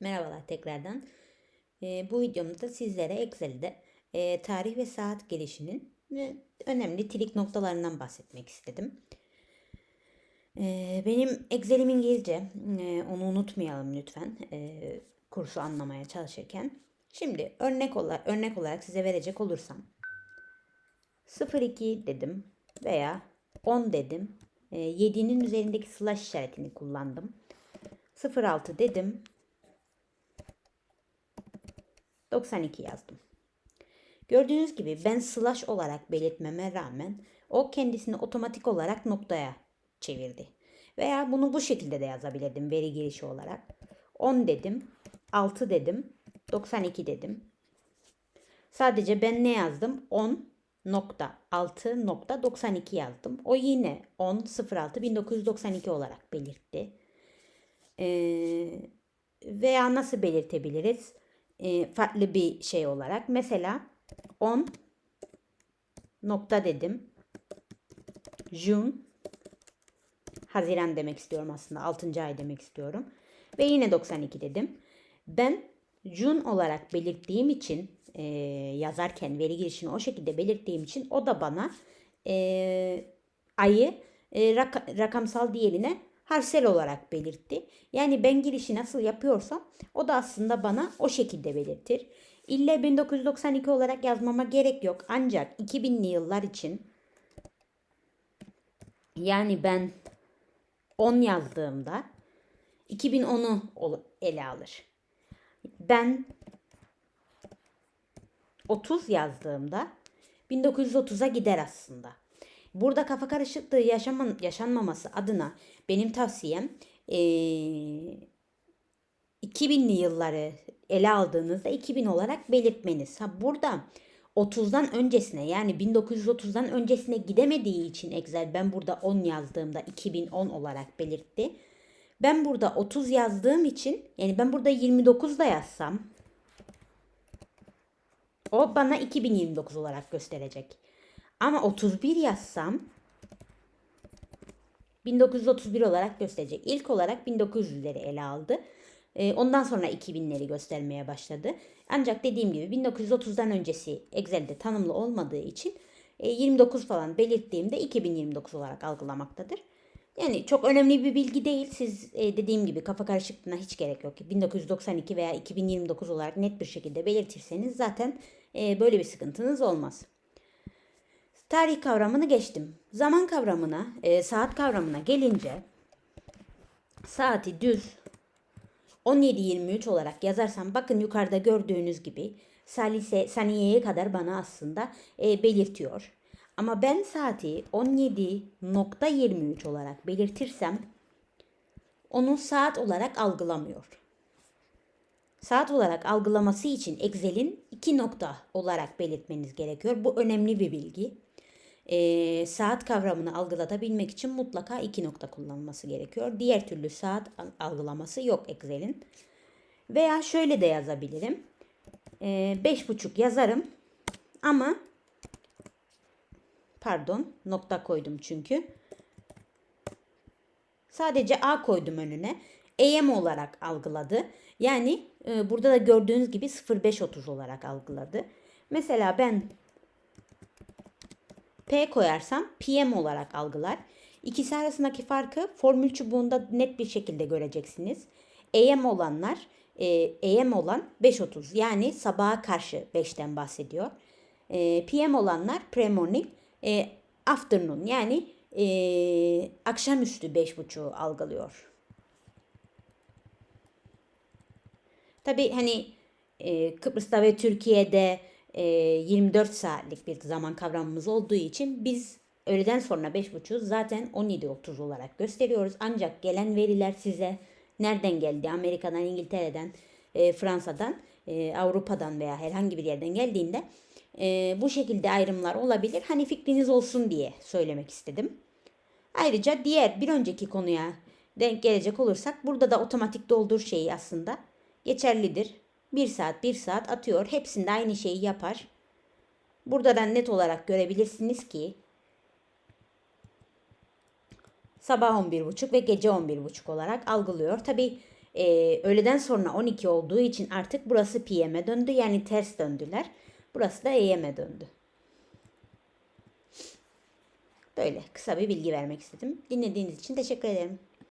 Merhabalar tekrardan. Ee, bu videomda sizlere Excel'de e, tarih ve saat gelişinin e, önemli trik noktalarından bahsetmek istedim. Ee, benim Excel'im İngilizce. Ee, onu unutmayalım lütfen e, kursu anlamaya çalışırken. Şimdi örnek olarak, örnek olarak size verecek olursam 02 dedim veya 10 dedim. E, 7'nin üzerindeki slash işaretini kullandım. 06 dedim 92 yazdım. Gördüğünüz gibi ben slash olarak belirtmeme rağmen o kendisini otomatik olarak noktaya çevirdi. Veya bunu bu şekilde de yazabilirdim veri girişi olarak. 10 dedim, 6 dedim, 92 dedim. Sadece ben ne yazdım? 10 nokta 6 nokta 92 yazdım. O yine 10 06 1992 olarak belirtti. Ee, veya nasıl belirtebiliriz? E, farklı bir şey olarak. Mesela 10 nokta dedim. June Haziran demek istiyorum aslında. 6. ay demek istiyorum. Ve yine 92 dedim. Ben June olarak belirttiğim için e, yazarken veri girişini o şekilde belirttiğim için o da bana e, ayı e, rak, rakamsal diğerine harfsel olarak belirtti. Yani ben girişi nasıl yapıyorsam o da aslında bana o şekilde belirtir. İlle 1992 olarak yazmama gerek yok. Ancak 2000'li yıllar için yani ben 10 yazdığımda 2010'u ele alır. Ben 30 yazdığımda 1930'a gider aslında. Burada kafa karışıklığı yaşaman, yaşanmaması adına benim tavsiyem ee, 2000'li yılları ele aldığınızda 2000 olarak belirtmeniz. Ha burada 30'dan öncesine yani 1930'dan öncesine gidemediği için Excel ben burada 10 yazdığımda 2010 olarak belirtti. Ben burada 30 yazdığım için yani ben burada 29 da yazsam o bana 2029 olarak gösterecek. Ama 31 yazsam 1931 olarak gösterecek. İlk olarak 1900'leri ele aldı. Ee, ondan sonra 2000'leri göstermeye başladı. Ancak dediğim gibi 1930'dan öncesi Excel'de tanımlı olmadığı için 29 e, falan belirttiğimde 2029 olarak algılamaktadır. Yani çok önemli bir bilgi değil. Siz e, dediğim gibi kafa karışıklığına hiç gerek yok. 1992 veya 2029 olarak net bir şekilde belirtirseniz zaten e, böyle bir sıkıntınız olmaz. Tarih kavramını geçtim. Zaman kavramına, e, saat kavramına gelince saati düz 17.23 olarak yazarsam bakın yukarıda gördüğünüz gibi salise, saniyeye kadar bana aslında e, belirtiyor. Ama ben saati 17.23 olarak belirtirsem onu saat olarak algılamıyor. Saat olarak algılaması için Excel'in iki nokta olarak belirtmeniz gerekiyor. Bu önemli bir bilgi e, saat kavramını algılatabilmek için mutlaka iki nokta kullanılması gerekiyor. Diğer türlü saat algılaması yok Excel'in. Veya şöyle de yazabilirim. E, beş buçuk yazarım ama pardon nokta koydum çünkü. Sadece A koydum önüne. AM olarak algıladı. Yani e, burada da gördüğünüz gibi 0530 olarak algıladı. Mesela ben P koyarsam PM olarak algılar. İkisi arasındaki farkı formül çubuğunda net bir şekilde göreceksiniz. AM olanlar, e, AM olan 5.30 yani sabaha karşı 5'ten bahsediyor. E, PM olanlar pre-morning, e, afternoon yani e, akşamüstü 5.30'u algılıyor. Tabi hani e, Kıbrıs'ta ve Türkiye'de 24 saatlik bir zaman kavramımız olduğu için biz öğleden sonra 5.30 zaten 17.30 olarak gösteriyoruz. Ancak gelen veriler size nereden geldi? Amerika'dan, İngiltere'den, e, Fransa'dan, e, Avrupa'dan veya herhangi bir yerden geldiğinde e, bu şekilde ayrımlar olabilir. Hani fikriniz olsun diye söylemek istedim. Ayrıca diğer bir önceki konuya denk gelecek olursak burada da otomatik doldur şeyi aslında geçerlidir. 1 saat 1 saat atıyor. Hepsinde aynı şeyi yapar. Buradan net olarak görebilirsiniz ki sabah 11.30 ve gece 11.30 olarak algılıyor. Tabi Ee, öğleden sonra 12 olduğu için artık burası PM'e döndü. Yani ters döndüler. Burası da AM'e döndü. Böyle kısa bir bilgi vermek istedim. Dinlediğiniz için teşekkür ederim.